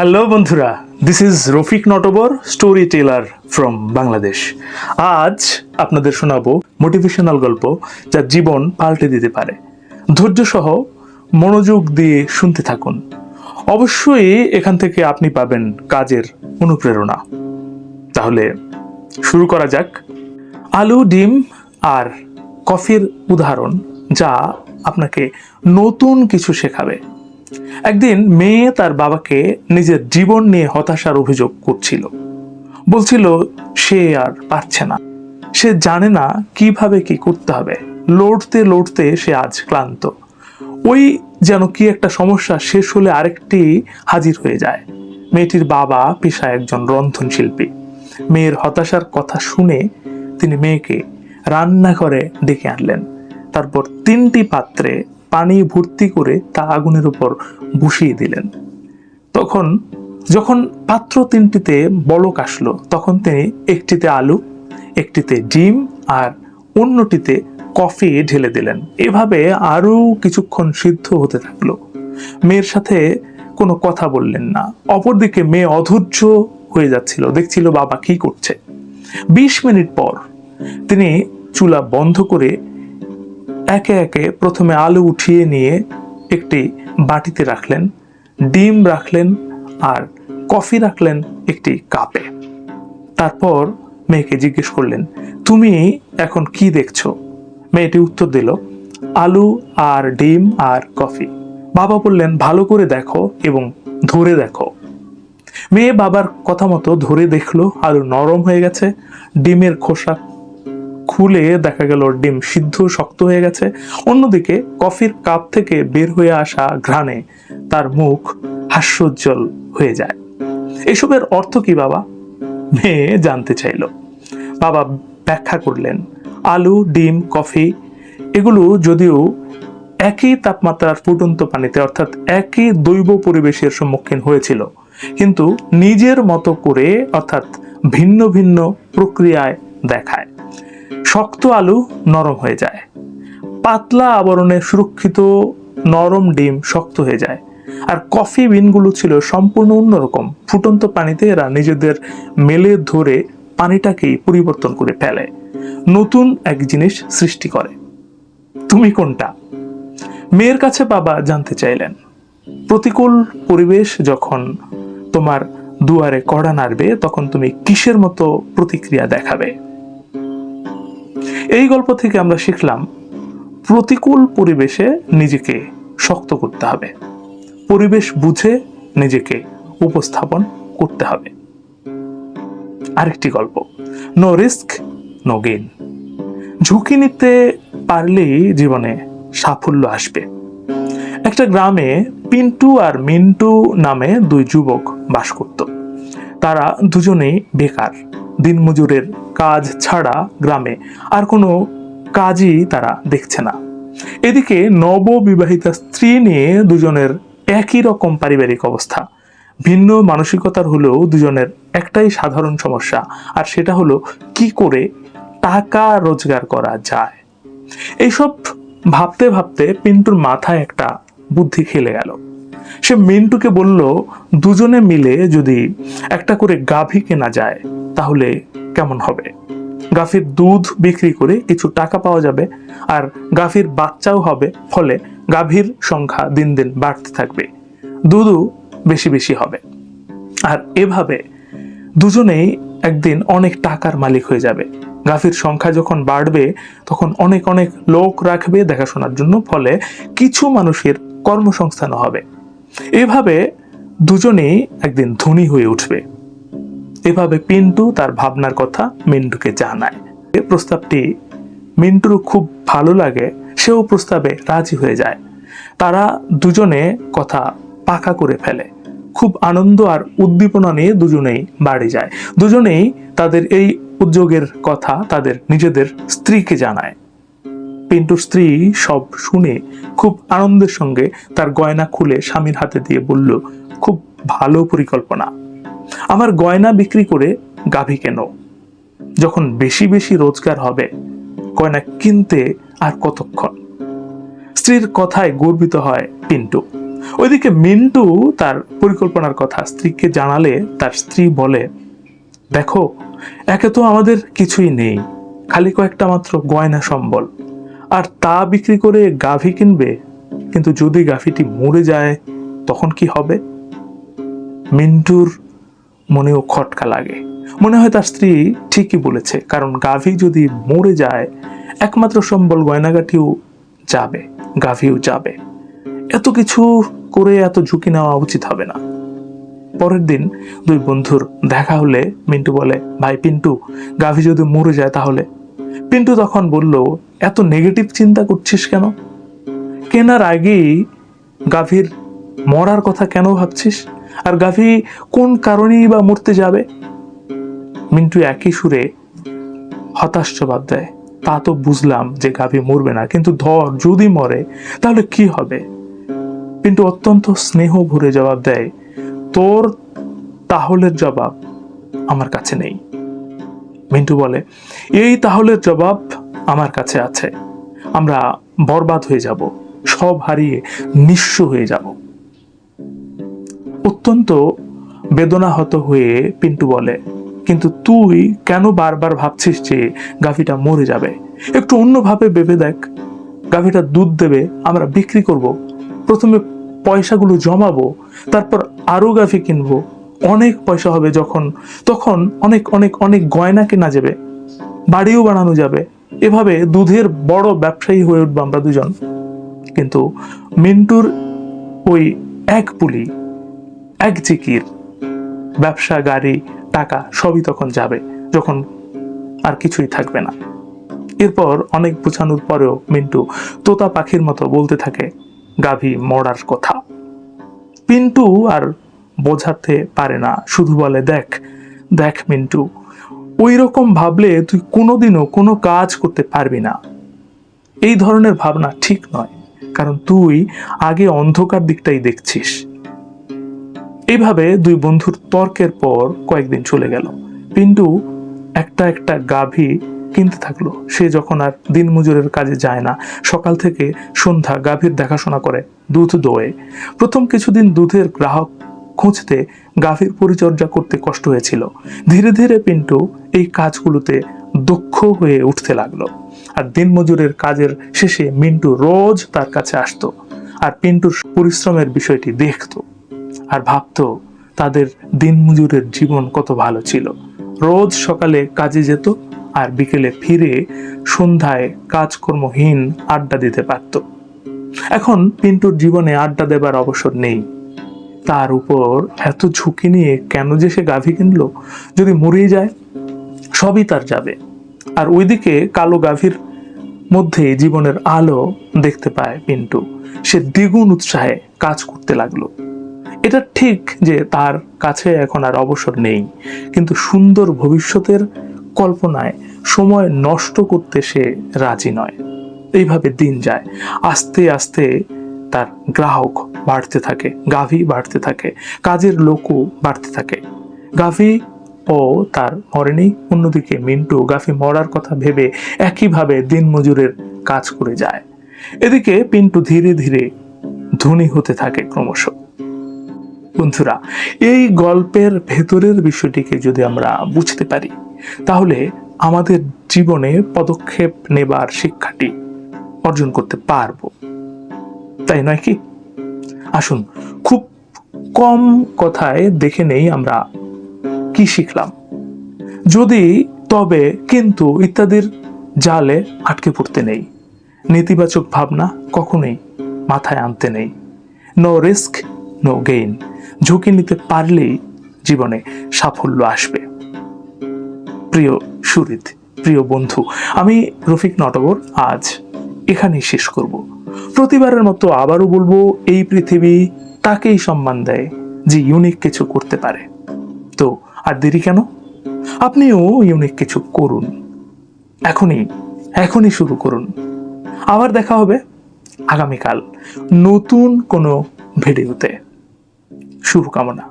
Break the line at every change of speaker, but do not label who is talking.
Hello বন্ধুরা this is Rafiq Natabar story teller from Bangladesh আজ আপনাদের শোনাবো মোটিভেশনাল গল্প যা জীবন পাল্টে দিতে পারে। ধৈর্য সহ মনোযোগ দিয়ে শুনতে থাকুন। অবশ্যই এখান থেকে আপনি পাবেন কাজের অনুপ্রেরণা। তাহলে শুরু করা যাক। আলু, ডিম আর কফির উদাহরণ যা আপনাকে নতুন কিছু শেখাবে। একদিন মেয়ে তার বাবাকে নিজের জীবন নিয়ে হতাশার অভিযোগ করছিল। বলছিল, সে আর পারছে না। সে জানে না কীভাবে কি করতে হবে। লড়তে লড়তে সে আজ ক্লান্ত। ওই যেন কি একটা সমস্যা শেষ হলে আরেকটি হাজির হয়ে যায়। মেয়েটির বাবা পেশায় একজন রন্ধনশিল্পী। মেয়ের হতাশার কথা শুনে তিনি মেয়েকে রান্নাঘরে ডেকে আনলেন। তারপর তিনটি পাত্রে পানি ভর্তি করে তা আগুনের উপর বসিয়ে দিলেন। তখন যখন পাত্র তিনটিতে বলক আসলো, তখন তিনি একটিতে আলু, একটিতে ডিম আর অন্যটিতে কফি ঢেলে দিলেন। এভাবে আরও কিছুক্ষণ সিদ্ধ হতে থাকল। মেয়ের সাথে কোনো কথা বললেন না। অপরদিকে মেয়ে অধৈর্য হয়ে যাচ্ছিল, দেখছিল বাবা কি করছে। বিশ মিনিট পর তিনি চুলা বন্ধ করে একে একে প্রথমে আলু উঠিয়ে নিয়ে একটি বাটিতে রাখলেন, ডিম রাখলেন আর কফি রাখলেন একটি কাপে। তারপর মেয়েকে জিজ্ঞেস করলেন, তুমি এখন কি দেখছ? মেয়েটি উত্তর দিল, আলু আর ডিম আর কফি। বাবা বললেন, ভালো করে দেখো এবং ধরে দেখো। মেয়ে বাবার কথা মতো ধরে দেখল, আলু নরম হয়ে গেছে, ডিমের খোসা খুলে দেখা গেল ডিম সিদ্ধ, শক্ত হয়ে গেছে। অন্যদিকে কফির কাপ থেকে বের হয়ে আসা ঘ্রাণে তার মুখ হাস্যোজ্জ্বল হয়ে যায়। এসবের অর্থ কি বাবা? মেয়ে জানতে চাইল। বাবা ব্যাখ্যা করলেন, আলু, ডিম, কফি, এগুলো যদিও একই তাপমাত্রার ফুটন্ত পানিতে, অর্থাৎ একই দৈব পরিবেশের সম্মুখীন হয়েছিল, কিন্তু নিজের মতো করে, অর্থাৎ ভিন্ন ভিন্ন প্রক্রিয়ায় দেখায়। শক্ত আলু নরম হয়ে যায়। পাতলা আবরণে সুরক্ষিত নরম ডিম শক্ত হয়ে যায়। আর কফি বিনগুলো ছিল সম্পূর্ণ অন্যরকম। ফুটন্ত পানিতে এরা নিজেদের মেলে ধরে পানিটাকেই পরিবর্তন করে ফেলে। নতুন এক জিনিস সৃষ্টি করে। তুমি কোনটা? মেয়ের কাছে বাবা জানতে চাইলেন। প্রতিকূল পরিবেশ যখন তোমার দুয়ারে কড়া নাড়বে, তখন তুমি কিসের মতো প্রতিক্রিয়া দেখাবে? এই গল্প থেকে আমরা শিখলাম প্রতিকূল পরিবেশে নিজেকে শক্ত করতে হবে। পরিবেশ বুঝে নিজেকে উপস্থাপন করতে হবে। আরেকটি গল্প নো রিস্ক নো গেইন ঝুঁকি নিতে পারলেই জীবনে সাফল্য আসবে। একটা গ্রামে পিন্টু আর মিন্টু নামে দুই যুবক বাস করত। তারা দুজনেই বেকার। দিনমজুরের কাজ ছাড়া গ্রামে আর কোনো কাজই তারা দেখছে না। এদিকে নববিবাহিতা স্ত্রী নিয়ে দুজনের একই রকম পারিবারিক অবস্থা। ভিন্ন মানসিকতার হলেও দুজনের একটাই সাধারণ সমস্যা, আর সেটা হলো কি করে টাকা রোজগার করা যায়। এইসব ভাবতে ভাবতে পিন্টুর মাথায় একটা বুদ্ধি খেলে গেল। সে মিন্টুকে বলল, দুজনে মিলে যদি একটা করে গাভী কেনা যায়, তাহলে কেমন হবে? গাফির দুধ বিক্রি করে কিছু টাকা পাওয়া যাবে, আর গাফির বাচ্চাও হবে, ফলে গাভীর সংখ্যা দিন দিন বাড়তে থাকবে, দুধও বেশি বেশি হবে। আর এভাবে দুজনেই একদিন অনেক টাকার মালিক হয়ে যাবে। গাফির সংখ্যা যখন বাড়বে, তখন অনেক অনেক লোক রাখবে দেখাশোনার জন্য, ফলে কিছু মানুষের কর্মসংস্থানও হবে। এভাবে দুজনেই একদিন ধনী হয়ে উঠবে। এভাবে পিন্টু তার ভাবনার কথা মিন্টুকে জানায়। এ প্রস্তাবটি মিন্টুর খুব ভালো লাগে, সেও প্রস্তাবে রাজি হয়ে যায়। তারা দুজনে কথা পাকা করে ফেলে। খুব আনন্দ আর উদ্দীপনা নিয়ে দুজনেই বাড়ি যায়। দুজনেই তাদের এই উদ্যোগের কথা তাদের নিজেদের স্ত্রীকে জানায়। পিন্টুর স্ত্রী সব শুনে খুব আনন্দের সঙ্গে তার গয়না খুলে স্বামীর হাতে দিয়ে বলল, খুব ভালো পরিকল্পনা। আমার গয়না বিক্রি করে গাভী কেন? যখন বেশি বেশি রোজগার হবে, গয়না কিনতে আর কতক্ষণ? স্ত্রীর কথায় গর্বিত হয় পিন্টু। ওইদিকে মিন্টু তার পরিকল্পনার কথা স্ত্রীকে জানালে তার স্ত্রী বলে, দেখো, একে তো আমাদের কিছুই নেই, খালি কয়েকটা মাত্র গয়না সম্বল। আর তা বিক্রি করে গাভী কিনবে? কিন্তু যদি গাভীটি মরে যায়, তখন কি হবে? মিন্টুর মনেও খটকা লাগে। মনে হয় তার স্ত্রী ঠিকই বলেছে, কারণ গাভী যদি মরে যায়, একমাত্র সম্বল গয়নাগাটিও যাবে, গাভীও যাবে। এত কিছু করে এত ঝুঁকি নেওয়া উচিত হবে না। পরের দিন দুই বন্ধুর দেখা হলে মিন্টু বলে, ভাই পিন্টু, গাভী যদি মরে যায় তাহলে পিন্টু তখন বলল, এত নেগেটিভ চিন্তা করছিস কেন? কেনার আগেই গাভীর মরার কথা কেন ভাবছিস? আর গাভী কোন কারণেই বা মরতে যাবে? মিন্টু একই সুরে হতাশ জবাব দেয়, তা তো বুঝলাম যে গাভী মরবে না, কিন্তু ধর যদি মরে, তাহলে কি হবে? পিন্টু অত্যন্ত স্নেহ ভরে জবাব দেয়, তোর তাহলের জবাব আমার কাছে নেই। মিন্টু বলে, এই তাহলে জবাব আমার কাছে আছে। আমরা বরবাদ হয়ে যাব, সব হারিয়ে নিঃস্ব হয়ে যাব। অত্যন্ত বেদনাহত হয়ে পিন্টু বলে, কিন্তু তুই কেন বারবার ভাবছিস যে গাভীটা মরে যাবে? একটু অন্যভাবে ভেবে দেখ। গাভীটা দুধ দেবে, আমরা বিক্রি করব। প্রথমে পয়সাগুলো জমাবো, তারপর আরও গাভী কিনবো। অনেক পয়সা হবে যখন, তখন অনেক অনেক অনেক গয়না কেনা যাবে, বাড়িও বানানো যাবে। এভাবে দুধের বড় ব্যবসায়ী হয়ে উঠবো আমরা দুজন। কিন্তু মিন্টুর ওই এক পুলি, এক জিকির, ব্যবসা, গাড়ি, টাকা সবই তখন যাবে, যখন আর কিছুই থাকবে না। এরপর অনেক বোঝানোর পরেও মিন্টু তোতা পাখির মতো বলতে থাকে, গাভী, মরার কথা। পিন্টু আর বোঝাতে পারে না। শুধু বলে, দেখ দেখ মিন্টু ওই রকম ভাবলে তুই কোনোদিনও কোনো কাজ করতে পারবি না। এই ধরনের ভাবনা ঠিক নয়, কারণ তুই আগে অন্ধকার দিকটাই দেখছিস। এইভাবে দুই বন্ধুর তর্কের পর কয়েকদিন চলে গেল। পিন্টু একটা একটা গাভী কিনতে থাকল। সে যখন আর দিনমজুরের কাজে যায় না, সকাল থেকে সন্ধ্যা গাভীর দেখাশোনা করে দুধ দোয়ে। প্রথম কিছুদিন দুধের গ্রাহক খুঁজতে গাভীর পরিচর্যা করতে কষ্ট হয়েছিল। ধীরে ধীরে পিন্টু এই কাজগুলোতে দক্ষ হয়ে উঠতে লাগল। আর দিনমজুরের কাজের শেষে মিন্টু রোজ তার কাছে আসতো আর পিন্টুর পরিশ্রমের বিষয়টি দেখতো আর ভাবতো তাদের দিনমজুরের জীবন কত ভালো ছিল। রোজ সকালে কাজে যেত আর বিকেলে ফিরে সন্ধ্যায় কাজকর্মহীন আড্ডা দিতে পারত। এখন পিন্টুর জীবনে আড্ডা দেবার অবসর নেই। তার উপর এত ঝুঁকি নিয়ে কেন যে সে গাভী কিনলো? যদি মরেই যায়, সবই তার যাবে। আর ওইদিকে কালো গাভীর মধ্যে জীবনের আলো দেখতে পায় পিন্টু। সে দ্বিগুণ উৎসাহে কাজ করতে লাগল। এটা ঠিক যে তার কাছে এখন আর অবসর নেই, কিন্তু সুন্দর ভবিষ্যতের কল্পনায় সময় নষ্ট করতে সে রাজি নয়। এইভাবে দিন যায়, আস্তে আস্তে তার গ্রাহক বাড়তে থাকে, গাভী বাড়তে থাকে, কাজের লোকও বাড়তে থাকে। গাভী ও তার মরেনি অন্যদিকে মিন্টু গাফি মরার কথা ভেবে একইভাবে দিনমজুরের কাজ করে যায়। এদিকে পিন্টু ধীরে ধীরে ধনী হতে থাকে ক্রমশ। বন্ধুরা, এই গল্পের ভেতরের বিষয়টিকে যদি আমরা বুঝতে পারি, তাহলে আমাদের জীবনে পদক্ষেপ নেবার শিক্ষাটি অর্জন করতে পারব। তাই নয় কি? আসুন, খুব কম কথায় দেখে নেই আমরা কি শিখলাম। যদি, তবে কিন্তু ইত্যাদির জালে আটকে পড়তে নেই। নেতিবাচক ভাবনা কখনোই মাথায় আনতে নেই। নো রিস্ক নো গেইন ঝুঁকি নিতে পারলেই জীবনে সাফল্য আসবে। প্রিয় সুরিত প্রিয় বন্ধু, আমি রফিক নটবর আজ এখানেই শেষ করব। প্রতিবারের মতো আবারও বলব, এই পৃথিবী তাকেই সম্মান দেয় যে ইউনিক কিছু করতে পারে। তো, আর দেরি কেন? আপনিও ইউনিক কিছু করুন। এখনই এখনই শুরু করুন। আবার দেখা হবে আগামীকাল নতুন কোনো ভিডিওতে। শুভকামনা।